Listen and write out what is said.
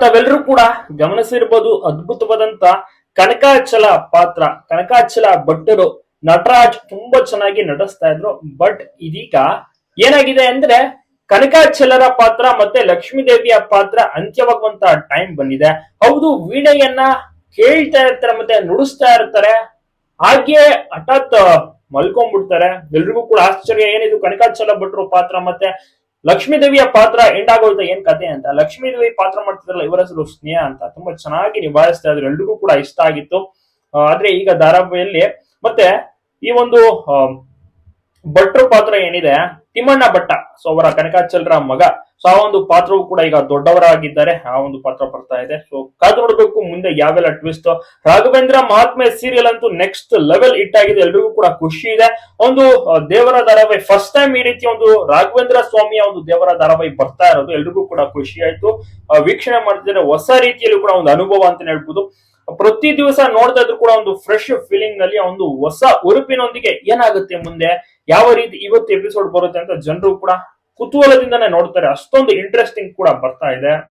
ತಾವೆಲ್ಲರೂ ಕೂಡ ಗಮನಿಸಿರ್ಬೋದು ಅದ್ಭುತವಾದಂತ ಕನಕಾಚಲ ಪಾತ್ರ. ಕನಕಾಚಲ ಭಟ್ಟರು ನಟರಾಜ್ ತುಂಬಾ ಚೆನ್ನಾಗಿ ನಟಿಸ್ತಾ ಇದ್ರು. ಬಟ್ ಇದೀಗ ಏನಾಗಿದೆ ಅಂದ್ರೆ ಕನಕಾಚಲರ ಪಾತ್ರ ಮತ್ತೆ ಲಕ್ಷ್ಮೀ ದೇವಿಯ ಪಾತ್ರ ಅಂತ್ಯವಾಗುವಂತ ಟೈಮ್ ಬಂದಿದೆ. ಹೌದು, ವೀಣೆಯನ್ನ ಕೇಳ್ತಾ ಇರ್ತಾರೆ ಮತ್ತೆ ನುಡಿಸ್ತಾ ಇರ್ತಾರೆ. ಹಾಗೆ ಹಠಾತ್ ಮಲ್ಕೊಂಡ್ಬಿಡ್ತಾರೆ. ಎಲ್ರಿಗೂ ಕೂಡ ಆಶ್ಚರ್ಯ ಏನಿದು ಕನಕಾಚಲ ಭಟ್ರು ಪಾತ್ರ ಮತ್ತೆ ಲಕ್ಷ್ಮೀ ದೇವಿಯ ಪಾತ್ರ ಎಂಡ್ ಆಗೋಯ್ತಾ, ಏನ್ ಕತೆ ಅಂತ. ಲಕ್ಷ್ಮೀ ದೇವಿ ಪಾತ್ರ ಮಾಡ್ತಿದ್ರಲ್ಲ, ಇವರ ಹೆಸರು ಸ್ನೇಹ ಅಂತ. ತುಂಬಾ ಚೆನ್ನಾಗಿ ನಿಭಾಯಿಸ್ತಾ ಇದ್ರು. ಎಲ್ರಿಗೂ ಕೂಡ ಇಷ್ಟ ಆಗಿತ್ತು. ಆದ್ರೆ ಈಗ ಧಾರಾವಾಹಿಯಲ್ಲಿ ಮತ್ತೆ ಈ ಒಂದು ಭಟ್ರು ಪಾತ್ರ ಏನಿದೆ? ತಿಮ್ಮಣ್ಣ ಭಟ್ಟ. ಸೊ ಅವರ ಕನಕಾಚಲರ ಮಗ. ಸೊ ಆ ಒಂದು ಪಾತ್ರವು ಕೂಡ ಈಗ ದೊಡ್ಡವರಾಗಿದ್ದಾರೆ. ಆ ಒಂದು ಪಾತ್ರ ಬರ್ತಾ ಇದೆ. ಸೊ ಕಾದು ನೋಡಬೇಕು, ಮುಂದೆ ಯಾವೆಲ್ಲ ಟ್ವಿಸ್ಟ್ ರಾಘವೇಂದ್ರ ಮಹಾತ್ಮೆ ಸೀರಿಯಲ್ ಅಂತೂ ನೆಕ್ಸ್ಟ್ ಲೆವೆಲ್ ಹಿಟ್ ಆಗಿದೆ. ಎಲ್ರಿಗೂ ಕೂಡ ಖುಷಿ ಇದೆ. ಒಂದು ದೇವರ ಧಾರಾವಾಹಿ ಫಸ್ಟ್ ಟೈಮ್ ಈ ರೀತಿ ಒಂದು ರಾಘವೇಂದ್ರ ಸ್ವಾಮಿಯ ಒಂದು ದೇವರ ಧಾರಾವಾಹಿ ಬರ್ತಾ ಇರೋದು ಎಲ್ರಿಗೂ ಕೂಡ ಖುಷಿ ಆಯ್ತು. ವೀಕ್ಷಣೆ ಮಾಡ್ತಿದ್ರೆ ಹೊಸ ರೀತಿಯಲ್ಲಿ ಕೂಡ ಒಂದು ಅನುಭವ ಅಂತ ಹೇಳ್ಬೋದು. ಪ್ರತಿ ದಿವಸ ನೋಡ್ತಾ ಇದ್ರು ಕೂಡ ಒಂದು ಫ್ರೆಶ್ ಫೀಲಿಂಗ್ನಲ್ಲಿ ಒಂದು ಹೊಸ ಉರುಪಿನೊಂದಿಗೆ ಏನಾಗುತ್ತೆ ಮುಂದೆ? ಯಾವ ರೀತಿ ಇವತ್ತು ಎಪಿಸೋಡ್ ಬರುತ್ತೆ ಅಂತ ಜನರು ಕೂಡ ಕುತೂಹಲದಿಂದಾನೇ ನೋಡ್ತಾರೆ. ಅಷ್ಟೊಂದು ಇಂಟ್ರೆಸ್ಟಿಂಗ್ ಕೂಡ ಬರ್ತಾ ಇದೆ.